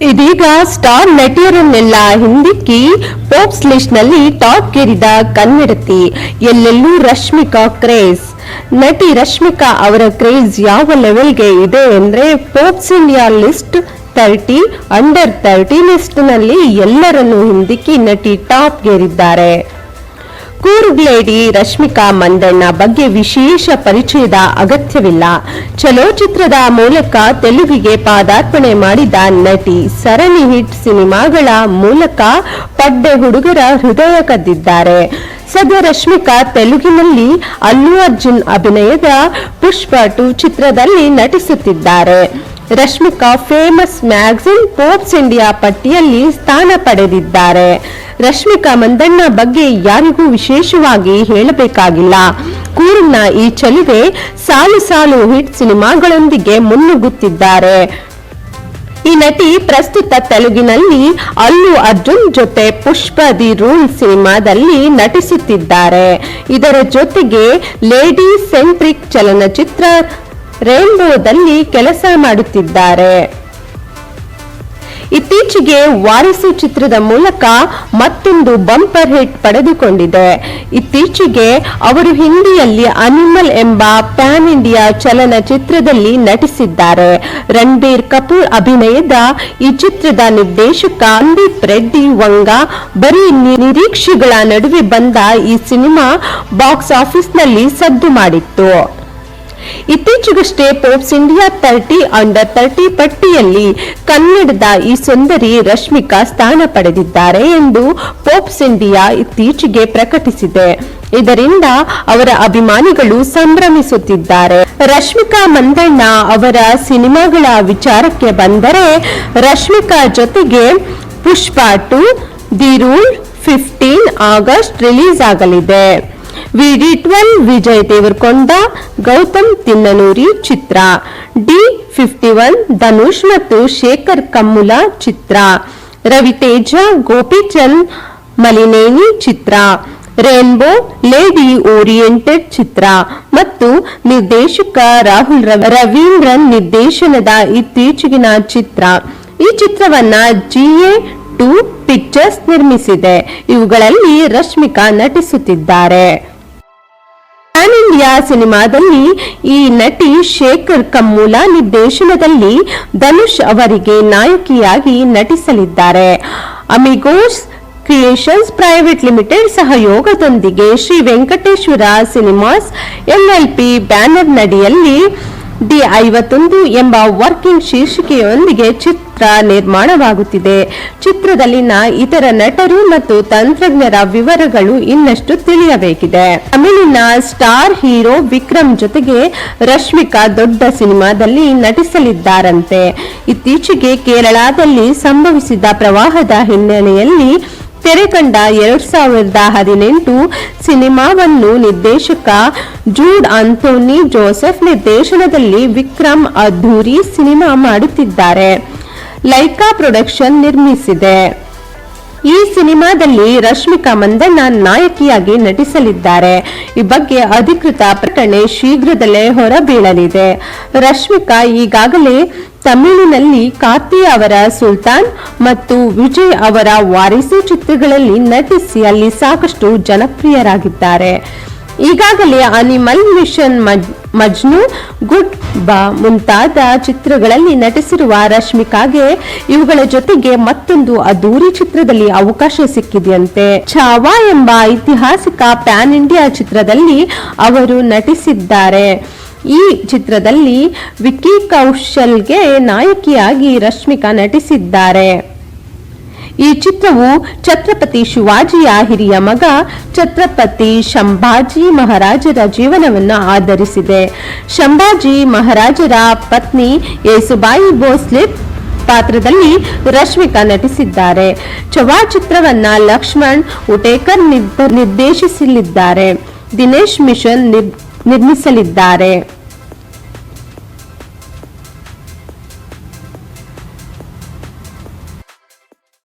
ಇದೀಗ star ನಟಿಯರನ್ನೆಲ್ಲ ಹಿಂದಿಕ್ಕಿ ಪೋಪ್ಸ್ ಲಿಸ್ಟ್ನಲ್ಲಿ top ಗೆರಿದ ಕನ್ನಡತಿ, ಎಲ್ಲೆಲ್ಲೂ Rashmika craze ನಟಿ ರಶ್ಮಿಕಾ ಅವರ ಕ್ರೇಜ್ ಯಾವ ಲೆವೆಲ್ಗೆ ಇದೆ ಅಂದ್ರೆ Forbes India list thirty under thirty ಲಿಸ್ಟ್ನಲ್ಲಿ ಎಲ್ಲರನ್ನು ಹಿಂದಿಕ್ಕಿ ನಟಿ ಟಾಪ್ ಗೆರಿದ್ದಾರೆ ಕೂರ್ಗ್ಲೇಡಿ ರಶ್ಮಿಕಾ ಮಂದಣ್ಣ ಬಗ್ಗೆ ವಿಶೇಷ ಪರಿಚಯದ ಅಗತ್ಯವಿಲ್ಲ. ಚಲೋಚಿತ್ರದ ಮೂಲಕ ತೆಲುಗಿಗೆ ಪಾದಾರ್ಪಣೆ ಮಾಡಿದ ನಟಿ ಸರಣಿ ಹಿಟ್ ಸಿನಿಮಾಗಳ ಮೂಲಕ ಪಡ್ಡೆ ಹುಡುಗರ ಹೃದಯ ಕದ್ದಿದ್ದಾರೆ. ಸದ್ಯ ರಶ್ಮಿಕಾ ತೆಲುಗಿನಲ್ಲಿ ಅಲ್ಲು ಅರ್ಜುನ್ ಅಭಿನಯದ ಪುಷ್ಪ ಟು ಚಿತ್ರದಲ್ಲಿ ನಟಿಸುತ್ತಿದ್ದಾರೆ. Rashmika famous magazine Forbes India ಪಟ್ಟಿಯಲ್ಲಿ ಸ್ಥಾನ ಪಡೆದಿದ್ದಾರೆ. ರಶ್ಮಿಕಾ ಮಂದಣ್ಣ ಬಗ್ಗೆ ಯಾರಿಗೂ ವಿಶೇಷವಾಗಿ ಹೇಳಬೇಕಾಗಿಲ್ಲ. ಕೂರ್ನ ಈ ಚಲುವೆ ಸಾಲು ಸಾಲು ಹಿಟ್ ಸಿನಿಮಾಗಳೊಂದಿಗೆ ಮುನ್ನುಗ್ಗುತ್ತಿದ್ದಾರೆ. ಈ ನಟಿ ಪ್ರಸ್ತುತ ತೆಲುಗಿನಲ್ಲಿ ಅಲ್ಲು ಅರ್ಜುನ್ ಜೊತೆ ಪುಷ್ಪ ದಿ ರೂಲ್ ಸಿನಿಮಾದಲ್ಲಿ ನಟಿಸುತ್ತಿದ್ದಾರೆ. ಇದರ ಜೊತೆಗೆ ಲೇಡಿ ಸೆಂಟ್ರಿಕ್ ಚಲನಚಿತ್ರ ರೇನ್ಬೋದಲ್ಲಿ ಕೆಲಸ ಮಾಡುತ್ತಿದ್ದಾರೆ. ಇತ್ತೀಚೆಗೆ ವಾರಸು ಚಿತ್ರದ ಮೂಲಕ ಮತ್ತೊಂದು ಬಂಪರ್ ಹಿಟ್ ಪಡೆದುಕೊಂಡಿದೆ. ಇತ್ತೀಚೆಗೆ ಅವರು ಹಿಂದಿಯಲ್ಲಿ ಅನಿಮಲ್ ಎಂಬ ಪ್ಯಾನ್ ಇಂಡಿಯಾ ಚಲನಚಿತ್ರದಲ್ಲಿ ನಟಿಸಿದ್ದಾರೆ. ರಣಬೀರ್ ಕಪೂರ್ ಅಭಿನಯದ ಈ ಚಿತ್ರದ ನಿರ್ದೇಶಕ ಸಂದೀಪ್ ರೆಡ್ಡಿ ವಂಗ ಬರೀ ನಿರೀಕ್ಷೆಗಳ ನಡುವೆ ಬಂದ ಈ ಸಿನಿಮಾ ಬಾಕ್ಸ್ ಆಫೀಸ್ನಲ್ಲಿ ಸದ್ದು ಮಾಡಿತ್ತು. ಇತ್ತೀಚೆಗಷ್ಟೇ Forbes India thirty under thirty ಪಟ್ಟಿಯಲ್ಲಿ ಕನ್ನಡದ ಈ ಸುಂದರಿ ರಶ್ಮಿಕಾ ಸ್ಥಾನ ಪಡೆದಿದ್ದಾರೆ ಎಂದು ಪೋಪ್ಸ್ ಇಂಡಿಯಾ ಇತ್ತೀಚೆಗೆ ಪ್ರಕಟಿಸಿದೆ. ಇದರಿಂದ ಅವರ ಅಭಿಮಾನಿಗಳು ಸಂಭ್ರಮಿಸುತ್ತಿದ್ದಾರೆ. ರಶ್ಮಿಕಾ ಮಂದಣ್ಣ ಅವರ ಸಿನಿಮಾಗಳ ವಿಚಾರಕ್ಕೆ ಬಂದರೆ ರಶ್ಮಿಕಾ ಜೊತೆಗೆ Pushpa two the rule fifteen August release ಆಗಲಿದೆ. V D twelve Vijay Deverakonda, Gautam Tinnanuri ಚಿತ್ರ ಡಿ ಫಿಫ್ಟಿ ಒನ್ ಧನುಷ್ ಮತ್ತು ಶೇಖರ್ ಕಮ್ಮುಲ ಚಿತ್ರ, ರವಿತೇಜ ಗೋಪಿಚಂದ್ ಮಲಿನೇನಿ ಚಿತ್ರ, ರೇನ್ಬೋ ಲೇಡಿ ಓರಿಯೆಂಟೆಡ್ ಚಿತ್ರ ಮತ್ತು ನಿರ್ದೇಶಕ ರಾಹುಲ್ ರವಿ- ರವೀಂದ್ರನ್ ನಿರ್ದೇಶನದ ಇತ್ತೀಚೆಗಿನ ಚಿತ್ರ. ಈ ಚಿತ್ರವನ್ನ ಜಿಎ ಟು ಪಿಕ್ಚರ್ಸ್ ನಿರ್ಮಿಸಿದೆ. ಇವುಗಳಲ್ಲಿ ರಶ್ಮಿಕಾ ನಟಿಸುತ್ತಿದ್ದಾರೆ. ಪ್ಯಾನ್ ಇಂಡಿಯಾ ಸಿನಿಮಾದಲ್ಲಿ ಈ ನಟಿ ಶೇಖರ್ ಕಮ್ಮೂಲ ನಿರ್ದೇಶನದಲ್ಲಿ ಧನುಷ್ ಅವರಿಗೆ ನಾಯಕಿಯಾಗಿ ನಟಿಸಲಿದ್ದಾರೆ. ಅಮಿಗೋಸ್ ಕ್ರಿಯೇಷನ್ಸ್ ಪ್ರೈವೇಟ್ ಲಿಮಿಟೆಡ್ ಸಹಯೋಗದೊಂದಿಗೆ Shri Venkateswara Cinemas LLP banner ನಡಿಯಲ್ಲಿ D ಐವತ್ತೊಂದು ಎಂಬ ವರ್ಕಿಂಗ್ ಶೀರ್ಷಿಕೆಯೊಂದಿಗೆ ಚಿತ್ರ ನಿರ್ಮಾಣವಾಗುತ್ತಿದೆ. ಚಿತ್ರದಲ್ಲಿನ ಇತರ ನಟರು ಮತ್ತು ತಂತ್ರಜ್ಞರ ವಿವರಗಳು ಇನ್ನಷ್ಟು ತಿಳಿಯಬೇಕಿದೆ. ತಮಿಳಿನ ಸ್ಟಾರ್ ಹೀರೋ ವಿಕ್ರಮ್ ಜೊತೆಗೆ ರಶ್ಮಿಕಾ ದೊಡ್ಡ ಸಿನಿಮಾದಲ್ಲಿ ನಟಿಸಲಿದ್ದಾರಂತೆ. ಇತ್ತೀಚೆಗೆ ಕೇರಳದಲ್ಲಿ ಸಂಭವಿಸಿದ ಪ್ರವಾಹದ ಹಿನ್ನೆಲೆಯಲ್ಲಿ ತೆರೆ ಕಂಡ ಎರಡ್ ಸಾವಿರದ ಹದಿನೆಂಟು ಸಿನಿಮಾವನ್ನು ನಿರ್ದೇಶಕ ಜೂಡ್ ಆಂಥೋನಿ ಜೋಸೆಫ್ ನಿರ್ದೇಶನದಲ್ಲಿ ವಿಕ್ರಮ್ ಅದ್ಧೂರಿ ಸಿನಿಮಾ ಮಾಡುತ್ತಿದ್ದಾರೆ. ಲೈಕಾ ಪ್ರೊಡಕ್ಷನ್ ನಿರ್ಮಿಸಿದೆ. ಈ ಸಿನಿಮಾದಲ್ಲಿ ರಶ್ಮಿಕಾ ಮಂದಣ್ಣ ನಾಯಕಿಯಾಗಿ ನಟಿಸಲಿದ್ದಾರೆ. ಈ ಬಗ್ಗೆ ಅಧಿಕೃತ ಪ್ರಕಟಣೆ ಶೀಘ್ರದಲ್ಲೇ ಹೊರಬೀಳಲಿದೆ. ರಶ್ಮಿಕಾ ಈಗಾಗಲೇ ತಮಿಳಿನಲ್ಲಿ ಕಾರ್ತಿ ಅವರ ಸುಲ್ತಾನ್ ಮತ್ತು ವಿಜಯ್ ಅವರ ವಾರಿಸು ಚಿತ್ರಗಳಲ್ಲಿ ನಟಿಸಿ ಅಲ್ಲಿ ಸಾಕಷ್ಟು ಜನಪ್ರಿಯರಾಗಿದ್ದಾರೆ. ಈಗಾಗಲೇ ಅನಿಮಲ್ ಮಿಷನ್ ಮಜ್ನು ಗುಡ್ ಬಾ ಮುಂತಾದ ಚಿತ್ರಗಳಲ್ಲಿ ನಟಿಸಿರುವ ರಶ್ಮಿಕಾಗೆ ಇವುಗಳ ಜೊತೆಗೆ ಮತ್ತೊಂದು ಅದ್ದೂರಿ ಚಿತ್ರದಲ್ಲಿ ಅವಕಾಶ ಸಿಕ್ಕಿದೆಯಂತೆ. ಛಾವಾ ಎಂಬ ಐತಿಹಾಸಿಕ ಪ್ಯಾನ್ ಇಂಡಿಯಾ ಚಿತ್ರದಲ್ಲಿ ಅವರು ನಟಿಸಿದ್ದಾರೆ. ಈ ಚಿತ್ರದಲ್ಲಿ ವಿಕ್ಕಿ ಕೌಶಲ್ಗೆ ನಾಯಕಿಯಾಗಿ ರಶ್ಮಿಕಾ ನಟಿಸಿದ್ದಾರೆ. ಈ ಚಿತ್ರವು ಛತ್ರಪತಿ ಶಿವಾಜಿಯ ಹಿರಿಯ ಮಗ ಛತ್ರಪತಿ ಶಂಭಾಜಿ ಮಹಾರಾಜರ ಜೀವನವನ್ನು ಆಧರಿಸಿದೆ. ಶಂಭಾಜಿ ಮಹಾರಾಜರ ಪತ್ನಿ ಯೇಸುಬಾಯಿ ಭೋಸ್ಲೆ ಪಾತ್ರದಲ್ಲಿ ರಶ್ಮಿಕಾ ನಟಿಸಿದ್ದಾರೆ. ಚವಾ ಚಿತ್ರವನ್ನ ಲಕ್ಷ್ಮಣ್ ಉಟೇಕರ್ ನಿರ್ದ- ನಿರ್ದೇಶಿಸಲಿದ್ದಾರೆ. ದಿನೇಶ್ ನಿರ್- ನಿರ್ಮಿಸಲಿದ್ದಾರೆ.